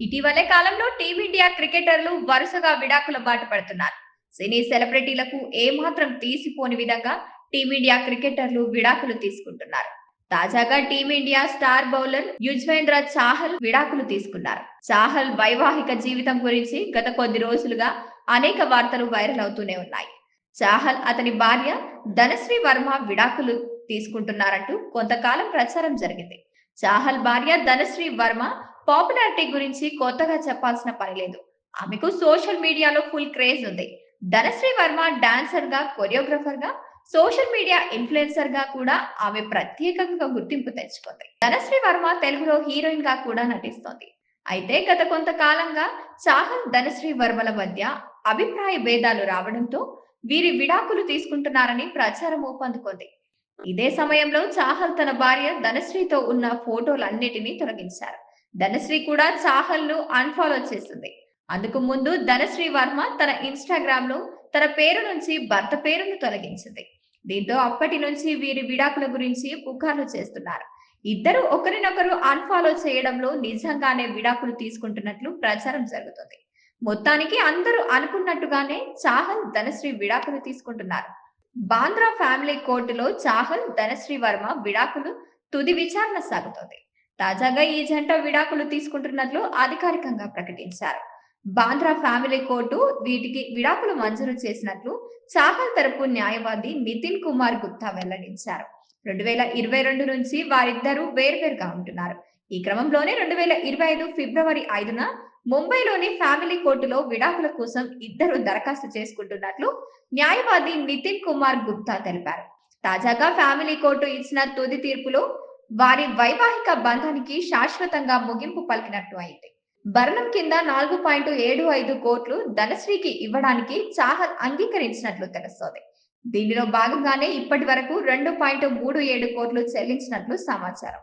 ఇటీవలే కాలంలో టీమిండియా క్రికెటర్లు వరుసగా విడాకుల బాట పడుతున్నారు. సినీ సెలబ్రిటీలకు ఏమాత్రం తీసిపోని విధంగా టీమిండియా క్రికెటర్లు విడాకులు తీసుకుంటున్నారు. తాజాగా team India star bowler Yuzvendra Chahal విడాకులు తీసుకున్నారు. చాహల్ వైవాహిక జీవితం గురించి గత కొద్ది రోజులుగా అనేక వార్తలు వైరల్ అవుతూనే ఉన్నాయి. చాహల్ అతని భార్య ధనశ్రీ వర్మ విడాకులు తీసుకుంటున్నారంటూ కొంతకాలం ప్రచారం జరిగింది. చాహల్ భార్య ధనశ్రీ వర్మ పాపులారిటీ గురించి కొత్తగా చెప్పాల్సిన పని లేదు. ఆమెకు సోషల్ మీడియాలో ఫుల్ క్రేజ్ ఉంది. ధనశ్రీ వర్మ డాన్సర్గా కొరియోగ్రఫర్గా సోషల్ మీడియా ఇన్ఫ్లుయెన్సర్గా కూడా ఆమె ప్రత్యేకంగా గుర్తింపు తెచ్చుకుంది. ధనశ్రీ వర్మ తెలుగులో హీరోయిన్గా కూడా నటిస్తోంది. అయితే గత కొంతకాలంగా చాహల్ ధనశ్రీ వర్మల మధ్య అభిప్రాయ భేదాలు రావడంతో వీరి విడాకులు తీసుకుంటున్నారని ప్రచారం ఊపందుకుంది. ఇదే సమయంలో చాహల్ తన భార్య ధనశ్రీతో ఉన్న ఫోటోలన్నిటినీ తొలగించారు. ధనశ్రీ కూడా చాహల్ను అన్ఫాలో చేసింది. అందుకు ముందు ధనశ్రీ వర్మ తన ఇన్స్టాగ్రామ్లో తన పేరు నుంచి భర్త పేరును తొలగించింది. దీంతో అప్పటి నుంచి వీరి విడాకుల గురించి పుకార్లు చేస్తున్నారు. ఇద్దరు ఒకరినొకరు అన్ఫాలో చేయడంలో నిజంగానే విడాకులు తీసుకుంటున్నట్లు ప్రచారం జరుగుతుంది. మొత్తానికి అందరూ అనుకున్నట్టుగానే చాహల్ ధనశ్రీ విడాకులు తీసుకుంటున్నారు. బాంద్రా ఫ్యామిలీ కోర్టులో చాహల్ ధనశ్రీ వర్మ విడాకులు తుది విచారణ సాగుతోంది. తాజాగా ఈ జంట విడాకులు తీసుకుంటున్నట్లు అధికారికంగా ప్రకటించారు. బాంద్రా ఫ్యామిలీ కోర్టు వీటికి విడాకులు మంజూరు చేసినట్లు చాహల్ తరపు న్యాయవాది నితిన్ కుమార్ గుప్తా వెల్లడించారు. రెండు వేల ఇరవై రెండు నుంచి వారిద్దరూ వేర్వేరుగా ఉంటున్నారు. ఈ క్రమంలోనే రెండు వేల ఇరవై ఐదు ఫిబ్రవరి ఐదున ముంబైలోని ఫ్యామిలీ కోర్టులో విడాకుల కోసం ఇద్దరు దరఖాస్తు చేసుకుంటున్నట్లు న్యాయవాది నితిన్ కుమార్ గుప్తా తెలిపారు. తాజాగా ఫ్యామిలీ కోర్టు ఇచ్చిన తుది తీర్పులో వారి వైవాహిక బంధానికి శాశ్వతంగా ముగింపు పలికినట్టు అయింది. భరణం కింద నాలుగు పాయింట్ ఏడు ఐదు కోట్లు ధనశ్రీకి ఇవ్వడానికి చాహల్ అంగీకరించినట్లు తెలుస్తోంది. దీనిలో భాగంగానే ఇప్పటి వరకు రెండు పాయింట్ మూడు ఏడు కోట్లు చెల్లించినట్లు సమాచారం.